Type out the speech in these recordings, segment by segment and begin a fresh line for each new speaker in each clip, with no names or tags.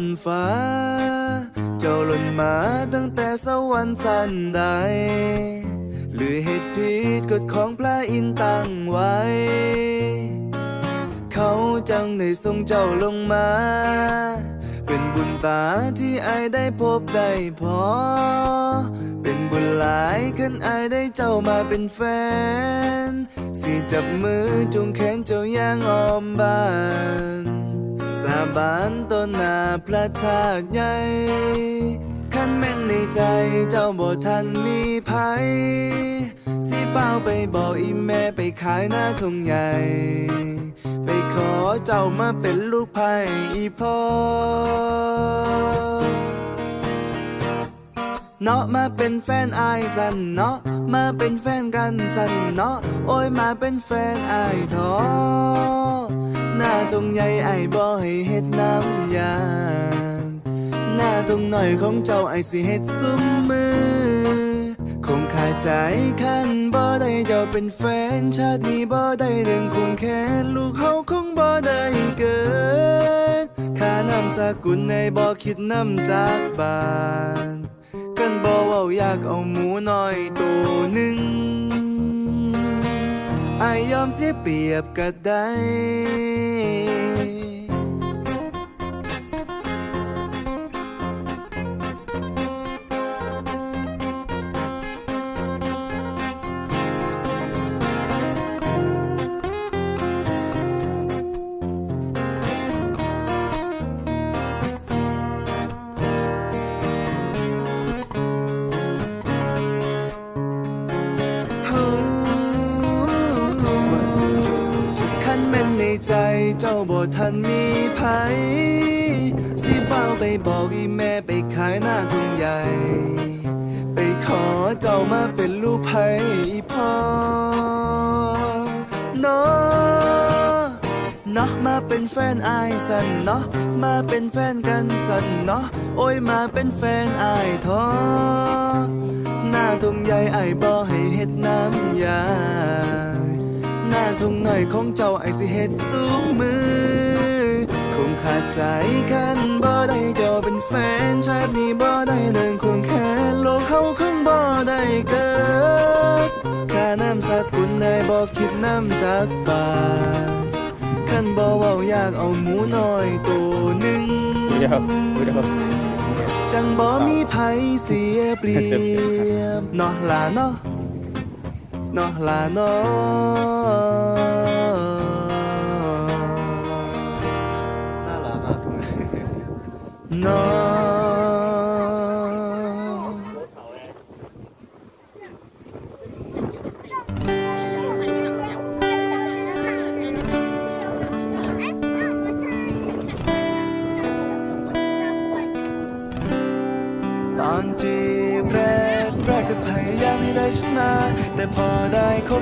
นฟ้า เจ้าหล่นมาตั้งแต่สวรรค์สันใด หรือเหตุผิดกฎของพระอินตั้งไว้ เขาจังได้ส่งเจ้าลงมา เป็นบุญตาที่ไอได้พบได้พอ เป็นบุญหลายขึ้นไอายได้เจ้ามาเป็นแฟน สิจับมือจุงแขนเจ้าย่างอ้อมบ้าน บานต่อหน้าพระธาตุใหญ่ขันแม่นในใจเจ้าบ่ทันมีภัยสิเฝ้าไปบอกอีแม่ไปขายหน้าทงใหญ่ ไปขอเจ้ามาเป็นลูกไผ่อีพ่อเนาะมาเป็นแฟนอายสันเนาะมาเป็นแฟนกันสันเนาะโอ้ยมาเป็นแฟนอายทอ หน้าทงใหญ่ไอายบ่ให้เฮ็ดน้ำยางหน้าทงหน่อยของเจ้าไอายสิเฮ็ดซุ้มมือ คงขาดใจคันบ่ได้เจ้าเป็นแฟนชาตินี้บ่ได้เรื่องคงแค้นลูกเฮาคงบ่ได้เกิดค่านามสกุลในบ่คิดน้ำจากบ้าน กันบ่เว้าอยากเอาหมูน้อยตัวหนึ่ง ยยอมเสียเปรียบก็ได้ เจ้าบ่ทันมีภัยสิเฝ้าไปบอกอีแม่ไปขายหน้าทุ่งใหญ่ ไปขอเจ้ามาเป็นลูกไผ่อีพ่อเนาะเนาะมาเป็นแฟนอายสันเนาะมาเป็นแฟนกันสันเนาะโอ้ยมาเป็นแฟนอายทอหน้าทุ่งใหญ่ไอ้บ่ให้เฮ็ดน้ำยา ทุ่งหน่อยของเจ้าไอสิเฮ็ดสูงมือ คงขาดใจกันบ่ได้เจ้าเป็นแฟนชาตินี้บ่ได้เดินควงแขนโลกเฮาคงบ่ได้เกิดค่าน้ำสักกุลได้บ่คิดน้ำจากบาทคันบ่เว้าอยากเอาหมูน้อยตัวหนึ่ง
เดี๋ยวเดี๋ยว
จังบ่มีไผเสียเปรียบเนาะล่ะเนาะ นาะลาเนาะน่ารักอะเนาะ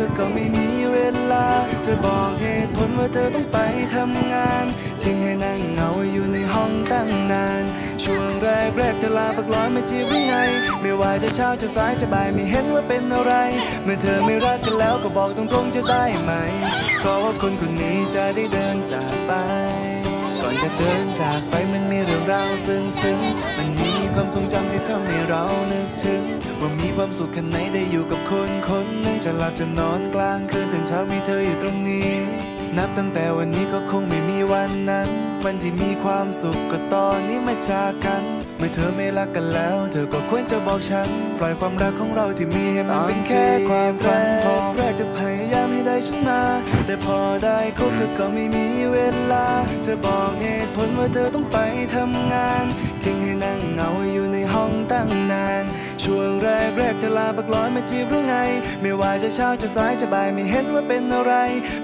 เธอก็ไม่มีเวลา เธอบอกเหตุผลว่าเธอต้องไปทำงาน ทิ้งให้นั่งเหงาอยู่ในห้องตั้งนาน ช่วงแรกแรกเธอลาปักร้อยมาจีบหรือไง ไม่ว่าจะเช้าจะสายจะบ่ายไม่เห็นว่าเป็นอะไร เมื่อเธอไม่รักกันแล้วก็บอกตรงๆจะได้ไหม เพราะว่าคนคนนี้จะได้เดินจากไป ก่อนจะเดินจากไปมันมีเรื่องราวซึ้งซึ้งๆมันมีความทรงจำที่ทำให้เรานึกถึง ว่ามีความสุขแค่ไหนได้อยู่กับคนคน จะหลับจะนอนกลางคืนถึงเช้ามีเธออยู่ตรงนี้ นับตั้งแต่วันนี้ก็คงไม่มีวันนั้น วันที่มีความสุขก็ตอนนี้มาจากกัน เมื่อเธอไม่รักกันแล้ว เธอก็ควรจะบอกฉัน ปล่อยความรักของเราที่มีให้มันเป็นแค่ความฝันพอแรกเธอพยายามให้ได้ฉันมา แต่พอได้คบเธอก็ไม่มีเวลา เธอบอกเหตุผลว่าเธอต้องไปทำงาน ทิ้งให้นั่งเหงาอยู่ในห้องตั้งนาน ช่วงแรกแรกเธอลาบักร้อยมาจีบหรือไง ไม่ว่าจะเช้าจะสายจะบ่ายไม่เห็นว่าเป็นอะไร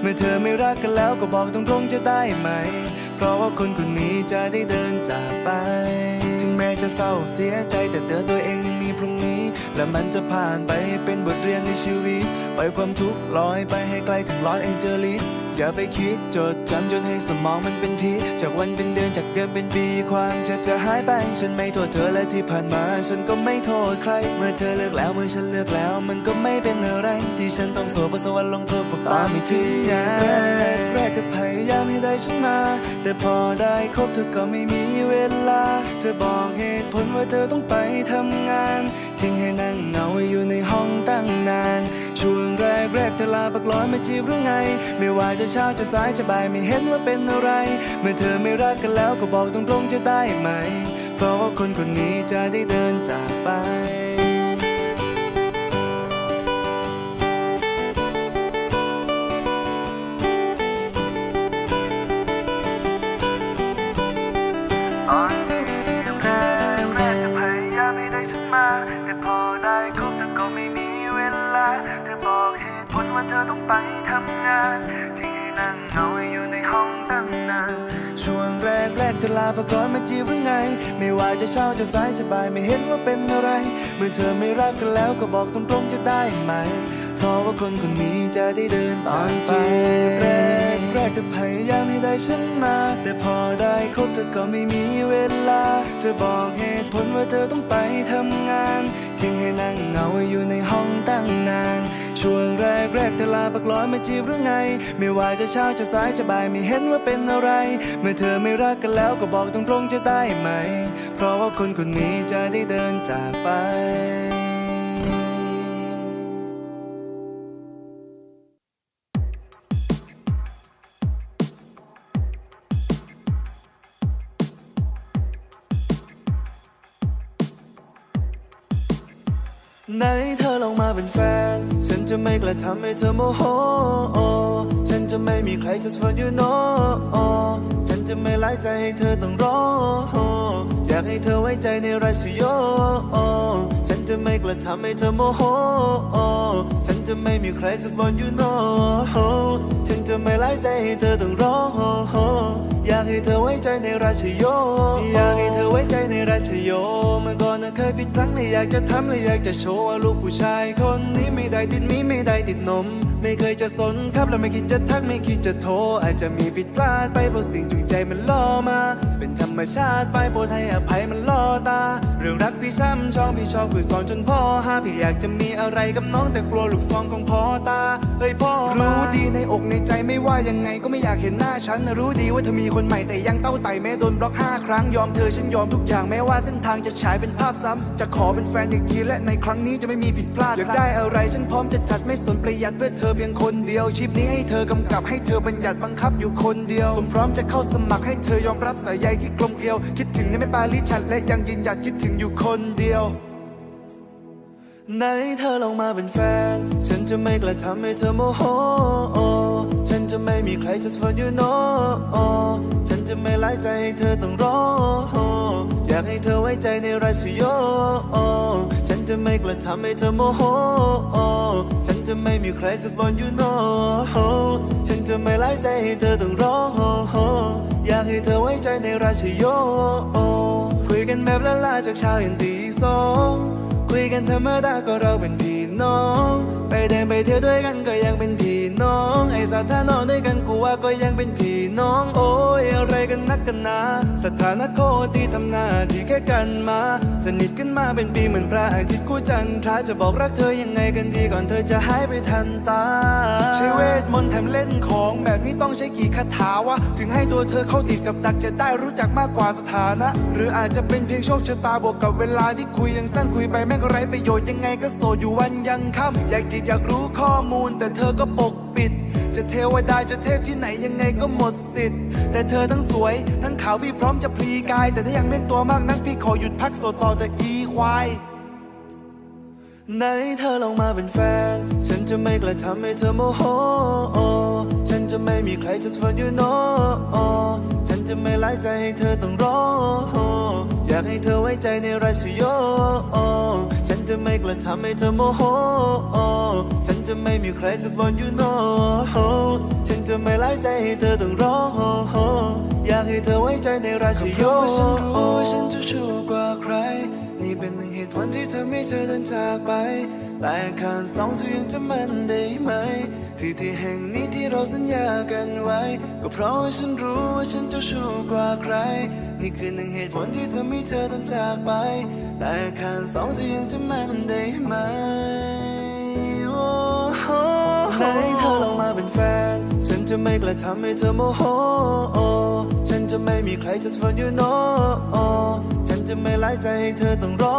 เมื่อเธอไม่รักกันแล้วก็บอกตรงๆจะได้ไหม เพราะว่าคนคนนี้จะได้เดินจากไป ถึงแม้จะเศร้าเสียใจแต่เตือนตัวเองยังมีพรุ่งนี้ และมันจะผ่านไปเป็นบทเรียนในชีวิตปล่อยความทุกข์ลอยไปให้ไกลถึงลอสแองเจลิส อย่าไปคิดจดจำจนให้สมองมันเป็นพิษจากวันเป็นเดือนจากเดือนเป็นปี ความเจ็บจะหายไป ฉันไม่โทษเธอและที่ผ่านมา ฉันก็ไม่โทษใคร เมื่อเธอเลือกแล้วเมื่อฉันเลือกแล้ว มันก็ไม่เป็นอะไร ที่ฉันต้องโศกเพระสวรรค์ลงโทษพวกตามไม่ถึงแรกแรกเธอพยายามให้ได้ฉันมา แต่พอได้คบเธอก็ไม่มีเวลา เธอบอกเหตุผลว่าเธอต้องไปทำงาน ทิ้งให้นั่งเหงาอยู่ใน เธอลาปักร้อยมาจีบหรือไง ไม่ว่าจะเช้าจะสายจะบ่ายไม่เห็นว่าเป็นอะไร เมื่อเธอไม่รักกันแล้วก็บอกตรงๆจะได้ไหม เพราะว่าคนคนนี้จะได้เดินจากไป ไปทำงาน ที่นั่งเงาอยู่ในห้องตั้งนานช่วงแรกแรกเธอลาพักร้อนมาจีบหรือไง ไม่ว่าจะเช้าจะสายจะบ่ายไม่เห็นว่าเป็นอะไร เมื่อเธอไม่รักกันแล้วก็บอกตรงๆจะได้ไหม คนคนนี้จะได้เดินจากไปแรกแรกเธอพยายามให้ได้ฉันมา แต่พอได้คบเธอก็ไม่มีเวลา เธอบอกเหตุผลว่าเธอต้องไปทำงาน ทิ้งให้นั่งเหงาอยู่ในห้องตั้งนาน ช่วงแรกแรกเธอลาปักร้อยมาจีบหรือไง ไม่ว่าจะเช้าจะสายจะบ่ายไม่เห็นว่าเป็นอะไร เมื่อเธอไม่รักกันแล้วก็บอกตรงๆจะได้ไหม เพราะว่าคนคนนี้จะได้เดินจากไป จะไม่กล้าทำให้เธอโมโห ฉันจะไม่มีใคร just for you know ฉันจะไม่ไล่ใจให้เธอต้องรออยากให้เธอไว้ใจในราชโย ฉันจะไม่กล้าทำให้เธอโมโห ฉันจะไม่มีใคร just for you know ฉัน จะไม่ไล่ใจให้เธอต้องร้องอยากให้เธอไว้ใจในราชโย อยากให้เธอไว้ใจในราชโย เมื่อก่อนนะเคยผิดพลั้งไม่อยากจะทำและอยากจะโชว์ว่าลูกผู้ชายคนนี้ไม่ได้ติดมีไม่ได้ติดนม ไม่เคยจะสนครับและไม่คิดจะทักไม่คิดจะโทร อาจจะมีผิดพลาดไปเพราะสิ่งจูงใจมันล่อมา เป็นธรรมชาติไปโปรดให้อภัยมันล่อตา เรื่องรักพี่ช้ำชองพี่ชอบคือสอนจนพ่อห้าพี่อยากจะมีอะไรกับน้องแต่กลัวลูกซองของพ่อตาเฮ้ยพ่อรู้ดีในอกในใจไม่ว่ายังไงก็ไม่อยากเห็นหน้าฉันรู้ดีว่าเธอมีคนใหม่แต่ยังเต้าไต่แม้โดนบล็อกห้าครั้งยอมเธอฉันยอมทุกอย่างแม้ว่าเส้นทางจะฉายเป็นภาพซ้ำจะขอเป็นแฟนอีกทีและในครั้งนี้จะไม่มีผิดพลาดอยากได้อะไรฉันพร้อมจะจัดไม่สนประหยัดเพื่อเธอเพียงคนเดียวชีพนี้ให้เธอกำกับให้เธอบัญญัติบังคับอยู่คนเดียวผมพร้อมจะเข้าสมัครให้เธอยอมรับสายใยที่กลมเกลียว คิดถึงในไม่ปาลิฉันและยังยืนหยัดคิดถึงอยู่คนเดียวไหนเธอลองมาเป็นแฟน ฉันจะไม่กล้าทำให้เธอโมโห ฉันจะไม่มีใคร just for you know ฉันจะไม่ไล่ใจให้เธอต้องรออยากให้เธอไว้ใจในราชโยฉันจะไม่กล้าทำให้เธอโมโหฉัน จะไม่มีใคร just for you know ฉันจะไม่ไล่ใจให้เธอต้องรออยากให้เธอไว้ใจในราชโย คุยกันแบบละลาจากเช้ายันตีสอง คุยกันธรรมดาก็เราเป็นพี่น้อง ไปเดินไปเที่ยวด้วยกันก็ยังเป็นพี่น้อง ไอ้สถานะด้วยกันกูว่าก็ยังเป็นพี่น้อง โอ้ยอะไรกันนักกันนาสถานะโคตรดีทำหน้าที่แค่กันมา สนิทกันมาเป็นปีเหมือนพระอาทิตย์คู่จันทราจะบอกรักเธอยังไงกันดีก่อนเธอจะหายไปทันตา ใช้เวทมนต์แถมเล่นของแบบนี้ต้องใช้กี่คาถาวะถึงให้ตัวเธอเข้าติดกับดักจะได้รู้จักมากกว่าสถานะ หรืออาจจะเป็นเพียงโชคชะตาบวกกับเวลาที่คุยยังสั้นคุยไปแม่งก็ไร้ประโยชน์ยังไงก็โสดอยู่วันยังค่ำอยากจีบอยากรู้ข้อมูล แต่เธอก็ปกปิด จะเทวดาจะเทพที่ไหนยังไงก็หมดสิทธิ์ แต่เธอทั้งสวย ทั้งขาวพี่พร้อมจะพลีกาย แต่ถ้ายังเล่นตัวมากนักพี่ขอหยุดพักโสดต่อแต่อีควายไหนเธอลองมาเป็นแฟน ฉันจะไม่กล้าทำให้เธอโมโห ฉันจะไม่มีใคร just for you know ฉันจะไม่ไล่ใจให้เธอต้องรออยากให้เธอไว้ใจในราชโย ฉันจะไม่กล้าทำให้เธอโมโห ฉันจะไม่มีใคร just for you know ฉันจะไม่ไล่ใจให้เธอต้องร้อง อยากให้เธอไว้ใจในราชโยฉันรู้ว่าฉันจะชูกว่าใคร นี่เป็นหนึ่งเหตุผลที่ทำให้เธอเดินจากไป แต่อาคารสองเธอยังจะมันได้ไหม ที่ที่แห่งนี้ที่เราสัญญากันไว้ ก็เพราะว่าฉันรู้ว่าฉันจ้าชู้กว่าใคร นี่คือหนึ่งเหตุผลที่ทำให้เธอต้องจากไป แต่อาคารสองเธอยังจะมั่นได้ไหมโอ้โหไหนเธอลองมาเป็นแฟน ฉันจะไม่กล้าทำให้เธอโมโห ฉันจะไม่มีใคร just for you know ฉัน จะไม่ไล่ใจให้เธอต้องรอ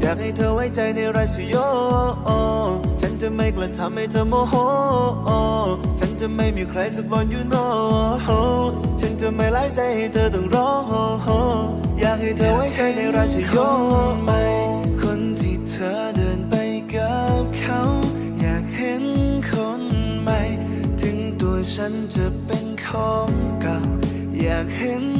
อยากให้เธอไว้ใจในราชโย ฉันจะไม่กล้าทำให้เธอโมโห ฉันจะไม่มีใคร just for you know ฉันจะไม่ไล่ใจให้เธอต้องรอ อยากให้เธอไว้ใจในราชโยไหมคนที่เธอเดินไปกับเขา อยากเห็นคนใหม่ ถึงตัวฉันจะเป็นของเก่า อยากเห็น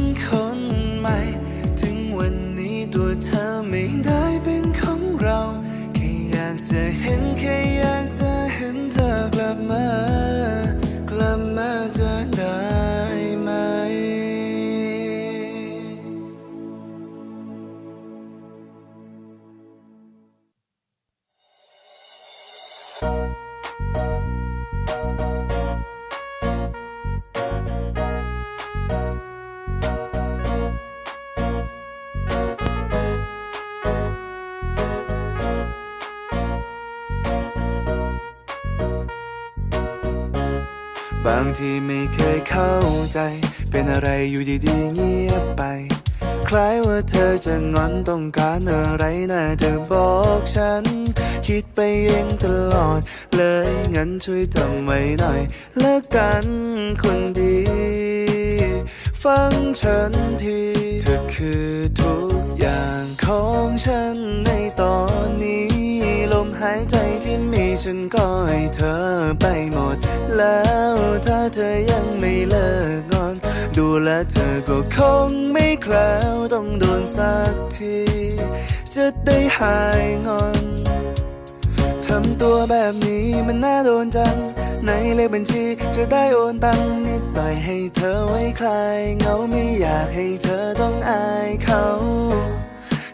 บางทีไม่เคยเข้าใจ เป็นอะไรอยู่ดีๆเงียบไป คล้ายว่าเธอจะงอนต้องการอะไรน่าจะบอกฉัน คิดไปเองตลอด เลยงั้นช่วยจำไว้หน่อยละกันคนดี ฟังฉันทีเธอคือทุกอย่างของฉันในตอนนี้ ลมหายใจที่ ฉันก็ให้เธอไปหมด แล้วถ้าเธอยังไม่เลิกงอน ดูแลเธอก็คงไม่แคล้วต้องโดนสักที จะได้หายงอน ทำตัวแบบนี้มันน่าโดนจัง ในเลขบัญชีจะได้โอนตังค์นิดหน่อยให้เธอไว้คลายเหงาไม่อยากให้เธอต้องอายเขา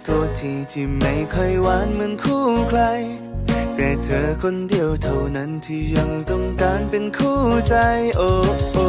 โทษทีที่ไม่ค่อยหวานเหมือนคู่ใคร แต่เธอคนเดียวเท่านั้นที่ยังต้องการเป็นคู่ใจโอ้โอ้